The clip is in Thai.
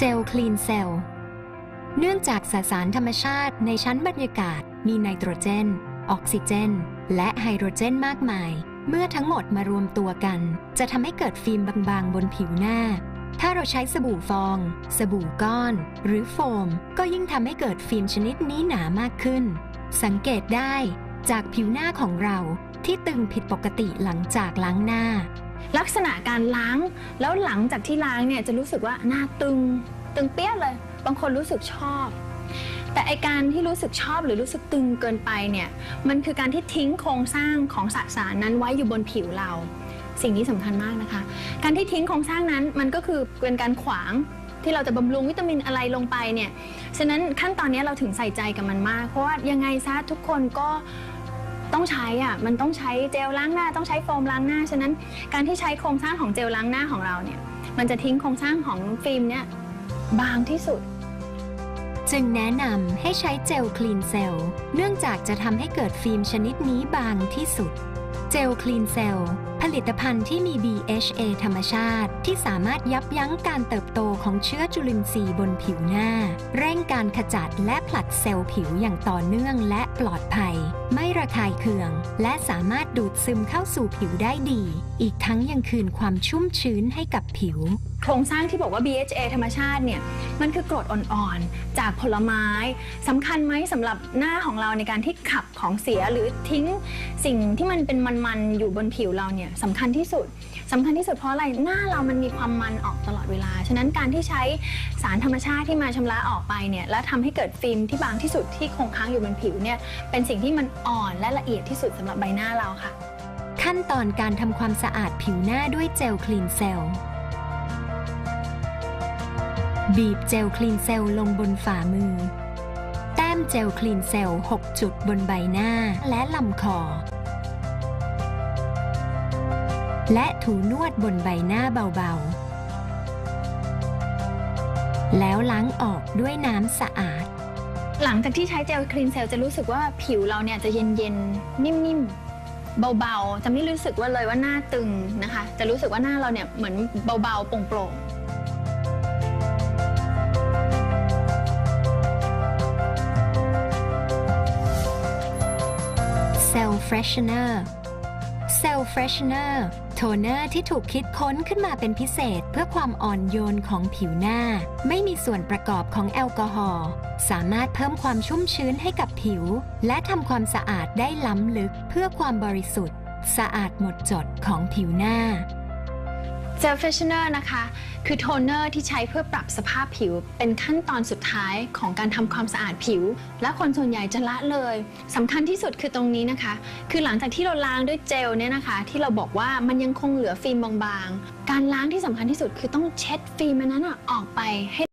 เจลคลีนเซลเนื่องจากสสารธรรมชาติในชั้นบรรยากาศ มีไนโตรเจน ออกซิเจน และไฮโดรเจนมากมาย เมื่อทั้งหมดมารวมตัวกัน จะทำให้เกิดฟิล์มบางๆ บนผิวหน้า ถ้าเราใช้สบู่ฟอง สบู่ก้อน หรือโฟม ก็ยิ่งทำให้เกิดฟิล์มชนิดนี้หนามากขึ้น สังเกตได้ จากผิวหน้าของเราที่ตึงผิดปกติหลังจากล้างหน้า ลักษณะการล้าง แล้วหลังจากที่ล้างเนี่ยจะรู้สึกว่าหน้าตึง ตึงเปี้ยเลย บางคนรู้สึกชอบ แต่ไอการที่รู้สึกชอบหรือรู้สึกตึงเกินไปเนี่ยมันคือการที่ทิ้งโครงสร้างของสสารนั้นไว้อยู่บนผิวเรา สิ่งนี้สำคัญมากนะคะ การที่ทิ้งโครงสร้างนั้นมันก็คือเป็นการขวางที่เราจะบำรุงวิตามินอะไรลงไปเนี่ยฉะนั้นขั้นตอนนี้เราถึงใส่ใจกับมันมาก เพราะว่ายังไงซะทุกคนก็ ต้องใช้อะมันต้องใช้เจลล้างหน้าต้องใช้โฟมล้างหน้าฉะนั้นการที่ใช้โครงสร้างของเจลล้างหน้าของเราเนี่ยมันจะทิ้งโครงสร้างของฟิล์มเนี่ยบางที่สุด จึงแนะนำให้ใช้เจลคลีนเซลเนื่องจากจะทำให้เกิดฟิล์มชนิดนี้บางที่สุด เจลคลีนเซลผลิตภัณฑ์ที่มี BHA ธรรมชาติ ที่สามารถยับยั้งการเติบโตของเชื้อจุลินทรีย์บนผิวหน้า เร่งการขจัดและผลัดเซลล์ผิวอย่างต่อเนื่องและปลอดภัย ไม่ระคายเคือง และสามารถดูดซึมเข้าสู่ผิวได้ดี อีกทั้งยังคืนความชุ่มชื้นให้กับผิว โครงสร้างที่บอกว่า BHA ธรรมชาติเนี่ยมันคือกรดอ่อนๆ จากผลไม้สำคัญไหมสำหรับหน้าของเราในการที่ขับของเสียหรือทิ้งสิ่งที่มันเป็นมันๆอยู่บนผิวเราเนี่ยสำคัญที่สุดสำคัญที่สุดเพราะอะไรหน้าเรามันมีความมันออกตลอดเวลา ฉะนั้นการที่ใช้สารธรรมชาติที่มาชำระออกไปเนี่ยและทำให้เกิดฟิล์มที่บางที่สุดที่คงค้างอยู่บนผิวเนี่ยเป็นสิ่งที่มันอ่อนและละเอียดที่สุดสำหรับใบหน้าเราค่ะ ขั้นตอนการทำความสะอาดผิวหน้าด้วยเจลคลีนเซลบีบเจลคลีนเซลลงบนฝ่ามือ แต้มเจลคลีนเซล6จุดบนใบหน้าและลำคอ และถูนวดบนใบหน้าเบาๆ แล้วล้างออกด้วยน้ำสะอาด หลังจากที่ใช้เจลคลีนเซลจะรู้สึกว่าผิวเราเนี่ยจะเย็นๆ นิ่มๆ เบาๆ จะไม่รู้สึกว่าเลยว่าหน้าตึงนะคะ จะรู้สึกว่าหน้าเราเนี่ยเหมือนเบาๆ โปร่งๆ Cell Freshener Cell Freshener โทนเนอร์ที่ถูกคิดค้นขึ้นมาเป็นพิเศษเพื่อความอ่อนโยนของผิวหน้า ไม่มีส่วนประกอบของแอลกอฮอล์สามารถเพิ่มความชุ่มชื้นให้กับผิว และทำความสะอาดได้ล้ำลึกเพื่อความบริสุทธิ์ สะอาดหมดจดของผิวหน้า เจลเฟชเนอร์นะคะ คือโทนเนอร์ที่ใช้เพื่อปรับสภาพผิว เป็นขั้นตอนสุดท้ายของการทำความสะอาดผิว และคนส่วนใหญ่จะละเลยสำคัญที่สุดคือตรงนี้นะคะ คือหลังจากที่เราล้างด้วยเจลเนี่ยนะคะ ที่เราบอกว่ามันยังคงเหลือฟิล์มบางๆ การล้างที่สำคัญที่สุดคือต้องเช็ดฟิล์มอนั้นอะออกไปให้